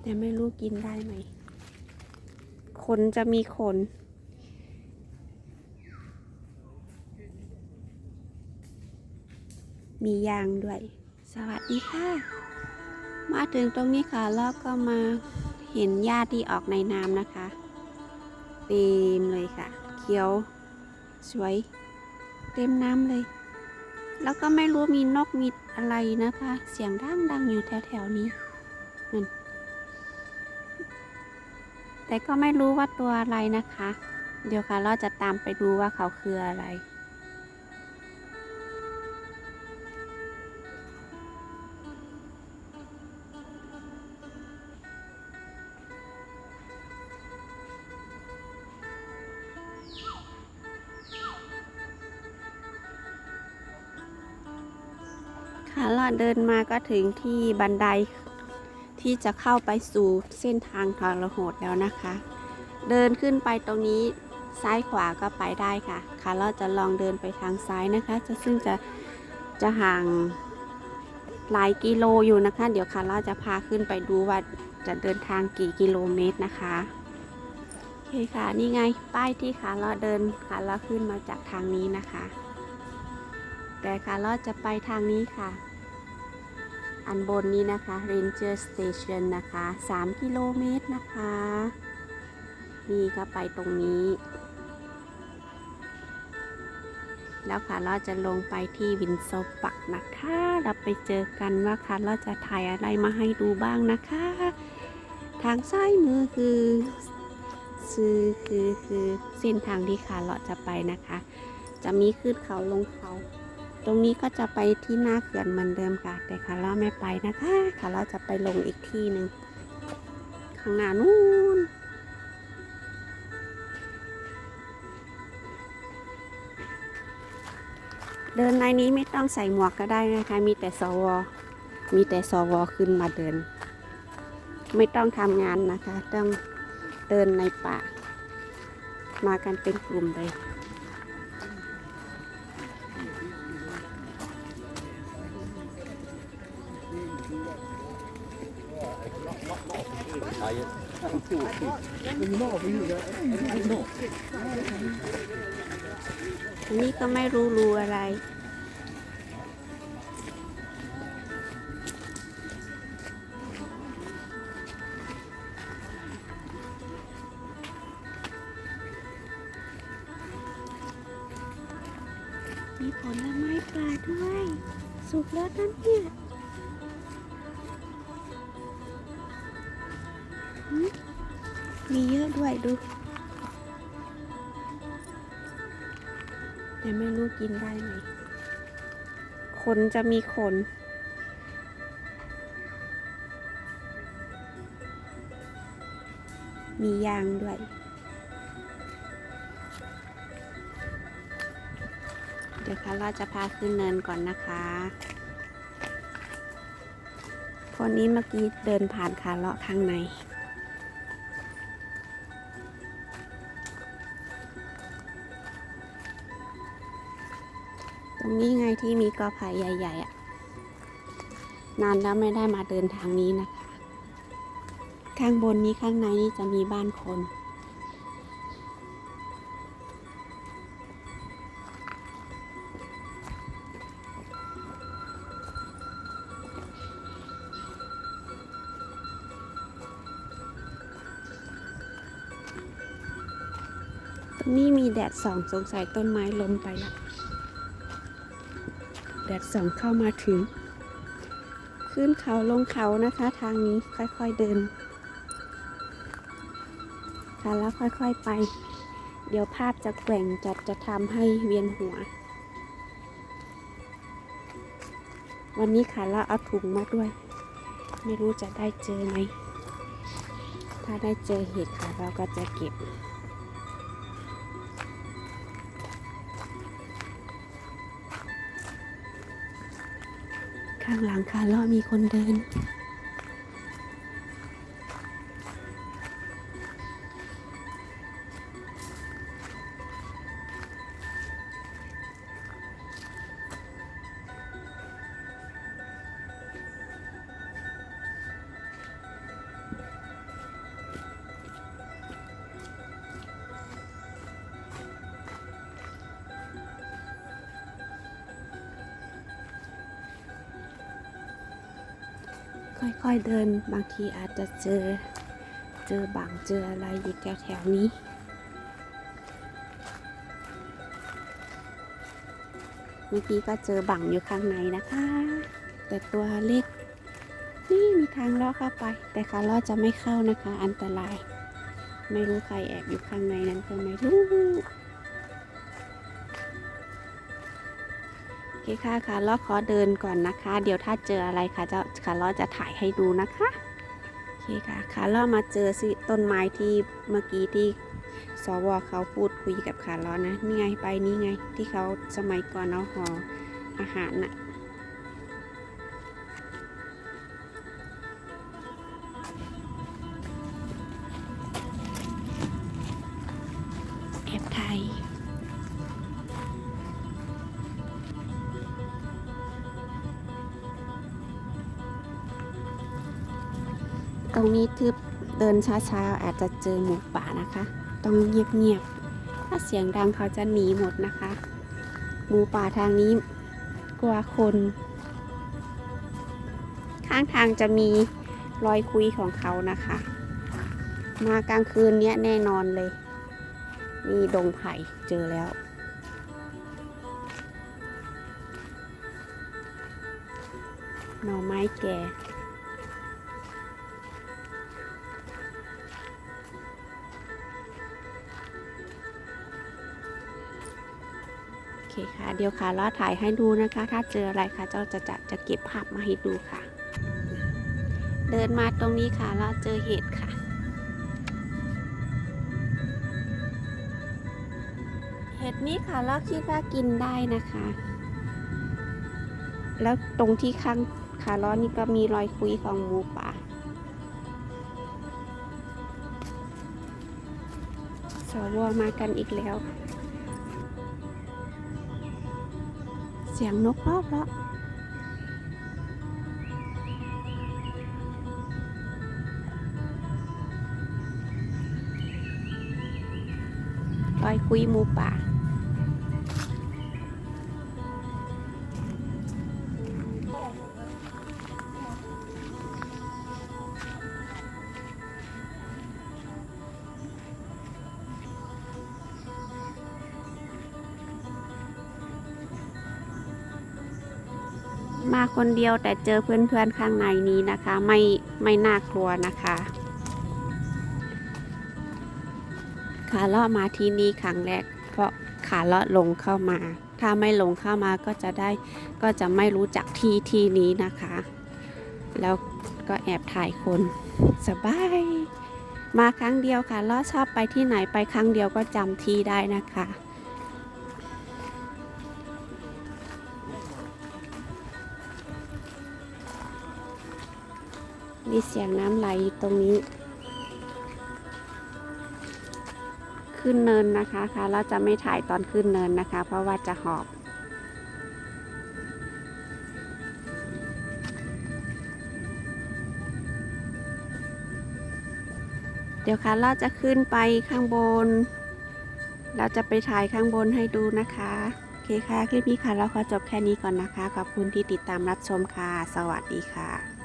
แต่ไม่รู้กินได้ไหม ขนจะมีขน มียางด้วย สวัสดีค่ะ มาถึงตรงนี้ค่ะ แล้วก็มาเห็นหญ้าที่ออกในน้ำนะคะ เต็มเลยค่ะ เขียว สวย เต็มน้ำเลย แล้วก็ไม่รู้มีนกมีอะไรนะคะ เสียงดังดังๆอยู่แถวๆนี้ แต่ก็ไม่รู้ว่าตัวอะไรนะคะ เดี๋ยวค่ะเราจะตามไปดูว่าเขาคืออะไร ค่ะเราเดินมาก็ถึงที่บันได ที่จะเข้าไปสู่เส้นทางทารหดแล้วนะคะ เดินขึ้นไปตรงนี้ซ้ายขวาก็ไปได้ค่ะค่ะเราจะลองเดินไปทางซ้ายนะคะ จะซึ่งจะจะห่างหลายกิโลอยู่นะคะ เดี๋ยวค่ะเราจะพาขึ้นไปดูว่าจะเดินทางกี่กิโลเมตรนะคะโอเคค่ะนี่ไงป้ายที่ค่ะเราเดินค่ะเราขึ้นมาจากทางนี้นะคะ แต่ค่ะเราจะไปทางนี้ค่ะ อันบนนี้นะคะ Ranger Station นะคะ 3 กิโลเมตรนะคะ นี่ก็ไปตรงนี้ แล้วค่ะเราจะลงไปที่วินโซปักนะคะ เราไปเจอกันว่าค่ะเราจะถ่ายอะไรมาให้ดูบ้างนะคะ ทางซ้ายมือคือคือคือคือเส้นทางที่ค่ะเราจะไปนะคะ จะมีขึ้นเขาลงเขา ตรงนี้ก็จะไปที่หน้าเขื่อนเหมือนเดิมค่ะ แต่คาร่าไม่ไปนะคะคาร่าจะไปลงอีกที่หนึ่งข้างหน้านู้นเดินในนี้ไม่ต้องใส่หมวกก็ได้นะคะ มีแต่สว มีแต่สวขึ้นมาเดิน ไม่ต้องทำงานนะคะ ต้องเดินในป่า มากันเป็นกลุ่มเลย อันนี้ก็ไม่รู้รูอะไร มีผลไม้ปลาด้วย สุกแล้วนั่นเนี่ย มีเยอะด้วยดู แต่ไม่รู้กินได้ไหมขนจะมีขน มียางด้วยเดี๋ยวคะเราจะพาขึ้นเนินก่อนนะคะ คนนี้เมื่อกี้เดินผ่านคาเลาะข้างใน ตรงนี้ไงที่มีกอไผ่ใหญ่ ๆอะ่ะ นานแล้วไม่ได้มาเดินทางนี้นะคะ ข้างบนนี้ข้างในนี่จะมีบ้านคน ตรงนี้มีแดดส่องสงสัยต้นไม้ล้มไปละ แดดส่องเข้ามาถึง ขึ้นเขาลงเขานะคะ ทางนี้ค่อยๆเดินค่ะแล้วค่อยๆไป เดี๋ยวภาพจะแกว่งจัดจะทำให้เวียนหัว วันนี้ค่ะเราเอาถุงมาด้วย ไม่รู้จะได้เจอไหม ถ้าได้เจอเห็ดค่ะเราก็จะเก็บ ข้างหลังคาล้อมีคนเดิน ค่อยๆเดินบางทีอาจจะเจอเจอบังเจออะไรอยู่แถวๆนี้เมื่อกี้ก็เจอบังอยู่ข้างในนะคะ แต่ตัวเล็ก นี่มีทางลอดเข้าไป แต่ขาลอดจะไม่เข้านะคะ อันตราย ไม่รู้ใครแอบอยู่ข้างในนั้นก็ไม่รู้ เคค่ะค่ะล้อขอเดินก่อนนะคะ เดี๋ยวถ้าเจออะไรค่ะจะค่ะล้อจะถ่ายให้ดูนะคะโอเคค่ะค่ะล้อมาเจอสิต้นไม้ที่เมื่อกี้ที่สวเขาพูดคุยกับขาล้อนะนี่ไงไปนี่ไงที่เขาสมัยก่อนเอาห่ออาหารน่ะ รงนี้ทึบเดินช้าๆ อาจจะเจอหมูป่านะคะ ต้องเงียบๆ ถ้าเสียงดังเขาจะหนีหมดนะคะ หมูป่าทางนี้กลัวคน ข้างทางจะมีรอยคุยของเขานะคะ มากลางคืนเนี้ยแน่นอนเลย มีดงไผ่เจอแล้วหน่อไม้แก่ คค่ะ เดี๋ยวค่ะลอถ่ายให้ดูนะคะ ถ้าเจออะไรค่ะเจ้าจะจะจะเก็บภาพมาให้ดูค่ะ เดินมาตรงนี้ค่ะแล้วเจอเห็ดค่ะ เห็ดนี้ค่ะเราคิดว่ากินได้นะคะ แล้วตรงที่ข้างขาล้อนี่ก็มีรอยคุยของหมูป่าสวมากันอีกแล้ว สียงนกเพราะเพราะรอยคุยหมูป่า มาคนเดียวแต่เจอเพื่อนๆข้างในนี้นะคะ ไม่ไม่น่ากลัวนะคะ ขาเลาะมาที่นี่ครั้งแรก เพราะขาเลาะลงเข้ามา ถ้าไม่ลงเข้ามาก็จะได้ก็จะไม่รู้จักที่ที่นี้นะคะ แล้วก็แอบถ่ายคนสบายมาครั้งเดียวค่ะเลาะชอบไปที่ไหนไปครั้งเดียวก็จำที่ได้นะคะ มีเสียงน้ำไหลอยู่ตรงนี้ ขึ้นเนินนะคะค่ะเราจะไม่ถ่ายตอนขึ้นเนินนะคะ เพราะว่าจะหอบเดี๋ยวค่ะเราจะขึ้นไปข้างบน เราจะไปถ่ายข้างบนให้ดูนะคะ โอเคค่ะ คลิปนี้ค่ะ เราขอจบแค่นี้ก่อนนะคะ ขอบคุณที่ติดตามรับชมค่ะ สวัสดีค่ะ